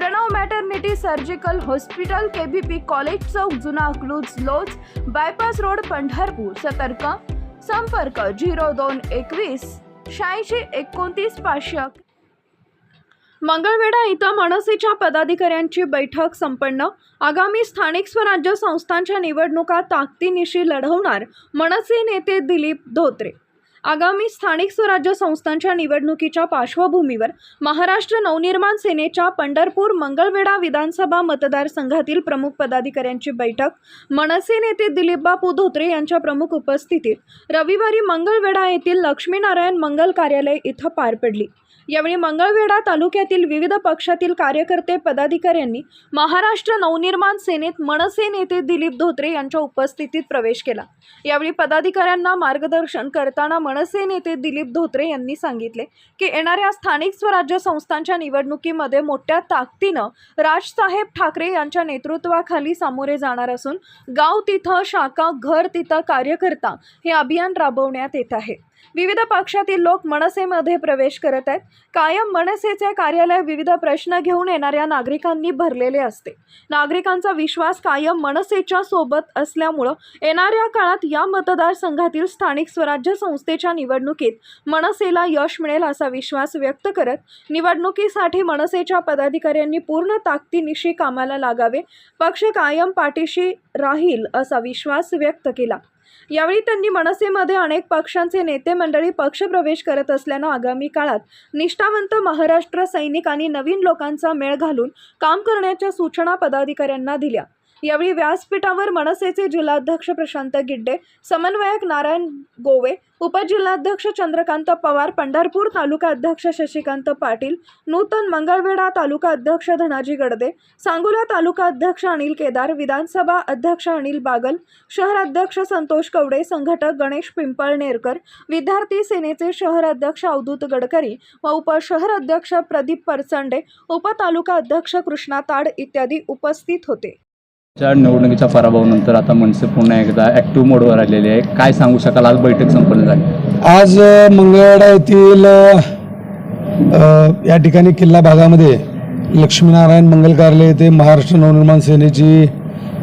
Pranav maternity surgical hospital KBP college चौक जुना अकलूज लोज bypass road Pandharpur. सतर्क. संपर्क झिरो दोन एकवीस शहाऐंशी एकोणतीस पाचशे. मंगळवेढा इथं मनसेच्या पदाधिकाऱ्यांची बैठक संपन्न. आगामी स्थानिक स्वराज्य संस्थांच्या निवडणुका ताकदीनिशी लढवणार मनसे नेते दिलीप धोत्रे. आगामी स्थानिक स्वराज्य संस्थांच्या निवडणुकीच्या पार्श्वभूमीवर महाराष्ट्र नवनिर्माण सेनेच्या पंढरपूर मंगळवेढा विधानसभा मतदारसंघातील प्रमुख पदाधिकाऱ्यांची बैठक मनसे नेते दिलीपबापू धोत्रे यांच्या प्रमुख उपस्थितीत रविवारी मंगळवेढा येथील लक्ष्मीनारायण मंगल कार्यालय इथं पार पडली. यावेळी मंगळवेढा तालुक्यातील विविध पक्षातील कार्यकर्ते पदाधिकाऱ्यांनी महाराष्ट्र नवनिर्माण सेनेत मनसे नेते दिलीप धोत्रे यांच्या उपस्थितीत प्रवेश केला. यावेळी पदाधिकाऱ्यांना मार्गदर्शन करताना मनसे नेते दिलीप धोत्रे यांनी सांगितले की येणाऱ्या स्थानिक स्वराज्य संस्थांच्या निवडणुकीमध्ये मोठ्या ताकदीनं राजसाहेब ठाकरे यांच्या नेतृत्वाखाली सामोरे जाणार असून गाव तिथं शाखा घर तिथं कार्यकर्ता हे अभियान राबवण्यात येत आहे. विविध पक्षातील लोक मनसेमध्ये प्रवेश करत आहेत. कायम मनसेचे कार्यालय विविध प्रश्न घेऊन येणाऱ्या नागरिकांनी भरलेले असते. नागरिकांचा विश्वास कायम मनसेच्या सोबत असल्यामुळं येणाऱ्या काळात या मतदारसंघातील स्थानिक स्वराज्य संस्थेच्या निवडणुकीत मनसेला यश मिळेल असा विश्वास व्यक्त करत निवडणुकीसाठी मनसेच्या पदाधिकाऱ्यांनी पूर्ण ताकदीनिशी कामाला लागावे. पक्ष कायम पाठीशी राहील असा विश्वास व्यक्त केला. यावेळी त्यांनी मनसेमध्ये अनेक पक्षांचे नेते मंडळी पक्षप्रवेश करत असल्यानं आगामी काळात निष्ठावंत महाराष्ट्र सैनिक आणि नवीन लोकांचा मेळ घालून काम करण्याच्या सूचना पदाधिकाऱ्यांना दिल्या. यावेळी व्यासपीठावर मनसेचे जिल्हाध्यक्ष प्रशांत गिड्डे समन्वयक नारायण गोवे उपजिल्हाध्यक्ष चंद्रकांत पवार पंढरपूर तालुका अध्यक्ष शशिकांत पाटील नूतन मंगळवेढा तालुका अध्यक्ष धनाजी गडदे सांगोला तालुका अध्यक्ष अनिल केदार विधानसभा अध्यक्ष अनिल बागल शहर अध्यक्ष संतोष कवडे संघटक गणेश पिंपळनेरकर विद्यार्थी सेनेचे शहर अध्यक्ष अवधूत गडकरी व उपशहर अध्यक्ष प्रदीप परचंडे उपतालुका अध्यक्ष कृष्णा ताड इत्यादी उपस्थित होते. च्या निवडणुकीच्या पराभवानंतर आता मनसे पुन्हा एकदा ॲक्टिव्ह मोडवर आलेले आहे. काय सांगू शकाल? आज बैठक संपन्न झाली. आज मंगळवाडा येथील अ, या ठिकाणी किल्ला भागामध्ये लक्ष्मीनारायण मंगल कार्यालय येथे महाराष्ट्र नवनिर्माण सेनेची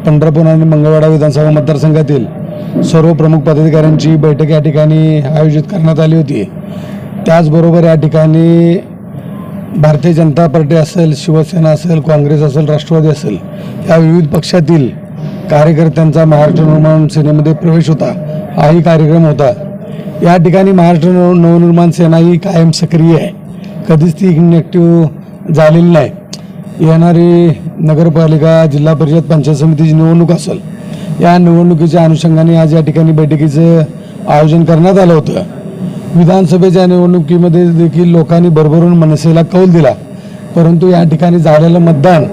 पंढरपूर आणि मंगळवाडा विधानसभा मतदारसंघातील सर्व प्रमुख पदाधिकाऱ्यांची बैठक या ठिकाणी आयोजित करण्यात आली होती. त्याचबरोबर या ठिकाणी भारतीय जनता पार्टी असेल शिवसेना असेल काँग्रेस असेल राष्ट्रवादी असेल या विविध पक्षातील कार्यकर्त्यांचा महाराष्ट्र निर्माण सेनेमध्ये प्रवेश होता. हाही कार्यक्रम होता. या ठिकाणी महाराष्ट्र नव नवनिर्माण सेना ही कायम सक्रिय आहे. कधीच ती इनॅक्टिव्ह झालेली नाही. येणारी नगरपालिका जिल्हा परिषद पंचायत समितीची निवडणूक असेल. या निवडणुकीच्या अनुषंगाने आज या ठिकाणी बैठकीचं आयोजन करण्यात आलं होतं. विधानसभेच्या निवडणुकीमध्ये देखील लोकांनी भरभरून मनसेला कौल दिला. परंतु या ठिकाणी झालेलं मतदान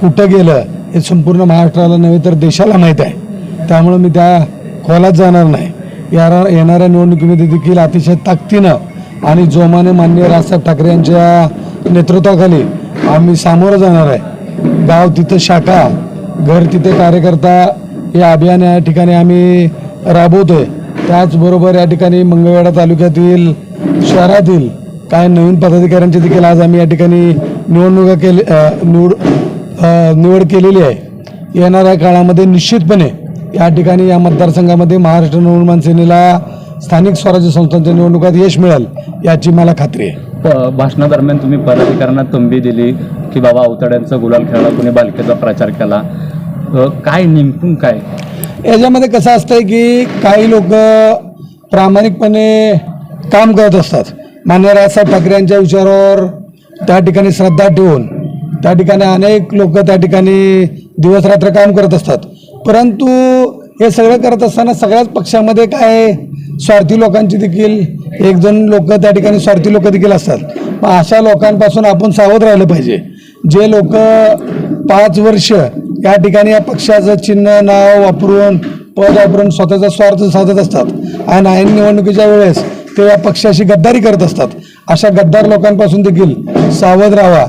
कुठं गेलं हे संपूर्ण महाराष्ट्राला नव्हे तर देशाला माहीत आहे. त्यामुळं मी त्या खोलात जाणार नाही. या येणाऱ्या निवडणुकीमध्ये देखील अतिशय ताकदीनं आणि जोमाने मान्य राजसाहेब ठाकरे यांच्या नेतृत्वाखाली आम्ही सामोरं जाणार आहे. गाव तिथं शाखा घर तिथे कार्यकर्ता हे अभियान या ठिकाणी आम्ही राबवतोय. त्याचबरोबर या ठिकाणी मंगळवेढा तालुक्यातील शहरातील काही नवीन पदाधिकाऱ्यांची देखील आज आम्ही या ठिकाणी निवडणुका केली निवड निवड केलेली आहे. येणाऱ्या काळामध्ये निश्चितपणे या ठिकाणी या मतदारसंघामध्ये महाराष्ट्र नवनिर्माण सेनेला स्थानिक स्वराज्य संस्थांच्या निवडणुकात यश मिळेल याची मला खात्री आहे. प- भाषणादरम्यान तुम्ही पदाधिकाऱ्यांना तंबी दिली की बाबा अवतड्यांचा गुलाल खेळला कोणी बालकेचा प्रचार केला. काय नेमकून काय? याच्यामध्ये कसं असतंय की काही लोक प्रामाणिकपणे काम करत असतात. मान्य राजसाहेब ठाकरे यांच्या विचारावर त्या ठिकाणी श्रद्धा ठेवून त्या ठिकाणी अनेक लोक त्या ठिकाणी दिवसरात्र काम करत असतात. परंतु हे सगळं करत असताना सगळ्याच पक्षामध्ये काय स्वार्थी लोकांची देखील एक दोन लोक त्या ठिकाणी स्वार्थी लोक देखील असतात. मग अशा लोकांपासून आपण सावध राहिलं पाहिजे. जे लोक पाच वर्ष या ठिकाणी या पक्षाचं चिन्ह नाव वापरून पद वापरून स्वतःचा स्वार्थ साधत असतात. आणि ऐन निवडणुकीच्या वेळेस ते या पक्षाशी गद्दारी करत असतात. अशा गद्दार लोकांपासून देखील सावध राहा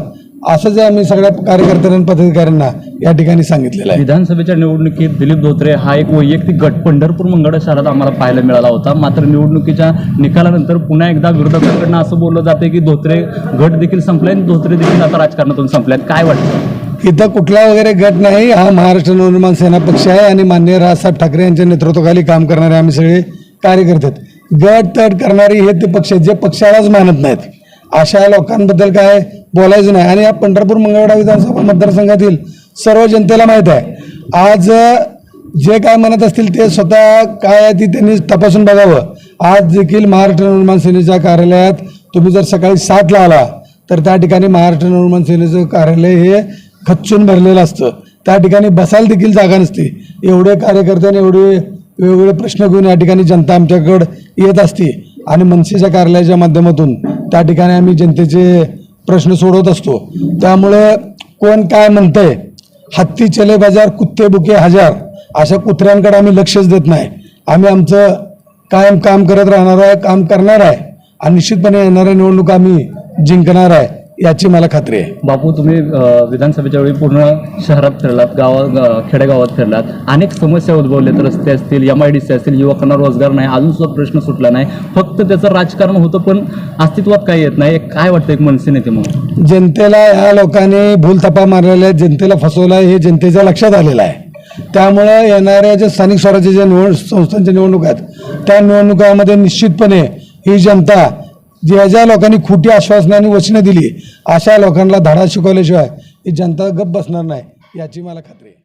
असं जे आम्ही सगळ्या कार्यकर्त्यांना पदाधिकाऱ्यांना या ठिकाणी सांगितलेलं आहे. विधानसभेच्या निवडणुकीत दिलीप धोत्रे हा एक वैयक्तिक गट. पंढरपूर मंगळ शहरात आम्हाला पाहायला मिळाला होता. मात्र निवडणुकीच्या निकालानंतर पुन्हा एकदा विरोधकांकडनं असं बोललं जाते की धोत्रे गट देखील संपले आणि धोत्रे देखील आता राजकारणातून संपल्यात काय वाटतं? इथं कुठला वगैरे गट नाही हा महाराष्ट्र नवनिर्माण सेना पक्ष आहे आणि मान्य राजसाहेब ठाकरे यांच्या नेतृत्वाखाली काम करणारे आम्ही सगळे कार्यकर्ते आहेत. गट तट करणारी हे ते पक्ष आहेत जे पक्षालाच मानत नाहीत. अशा लोकांबद्दल काय बोलायचं नाही. आणि या पंढरपूर मंगळवेढा विधानसभा मतदारसंघातील सर्व जनतेला माहीत आहे. आज जे काय म्हणत असतील ते स्वतः काय आहे ती त्यांनी तपासून बघावं. आज देखील महाराष्ट्र निर्माण सेनेच्या कार्यालयात तुम्ही जर सकाळी सातला आला तर त्या ठिकाणी महाराष्ट्र निर्माण सेनेचं कार्यालय हे खच्चून भरलेलं असतं. त्या ठिकाणी बसायला देखील जागा नसते. एवढे कार्यकर्त्यांनी एवढे वेगवेगळे प्रश्न घेऊन या ठिकाणी जनता आमच्याकडं येत असते. आणि मनसेच्या कार्यालयाच्या माध्यमातून त्या ठिकाणी आम्ही जनतेचे प्रश्न सोडवत असतो. त्यामुळं कोण काय म्हणतंय हत्ती चले बाजार कुत्ते बुके हजार अशा कुत्र्यांकडे आम्ही लक्षच देत नाही. आम्ही आमचं कायम काम करत राहणार आहे काम करणार आहे. आणि निश्चितपणे येणाऱ्या निवडणूक आम्ही जिंकणार आहे. याची मला खात्री आहे. बापू तुम्ही विधानसभेच्या वेळी पूर्ण शहरात फिरलात गावात खेडेगावात फिरलात. अनेक समस्या उद्भवल्यात रस्ते असतील एम आय डी सी असतील युवकांना रोजगार नाही अजून सुद्धा प्रश्न सुटला नाही. फक्त त्याचं राजकारण होतं पण अस्तित्वात काही येत नाही. काय वाटतं एक मनसे नेते म्हणून जनतेला या लोकांनी भूलथापा मारलेल्या आहेत, जनतेला फसवलं आहे हे जनतेच्या लक्षात आलेलं आहे. त्यामुळं येणाऱ्या ज्या स्थानिक स्वराज्याच्या निवड संस्थांच्या निवडणुका आहेत त्या निवडणुकामध्ये निश्चितपणे ही जनता ज्या ज्या लोकांनी खोटी आश्वासनाने वचनं दिली अशा लोकांना धडा शिकवल्याशिवाय ही जनता गप्प बसणार नाही याची मला खात्री आहे.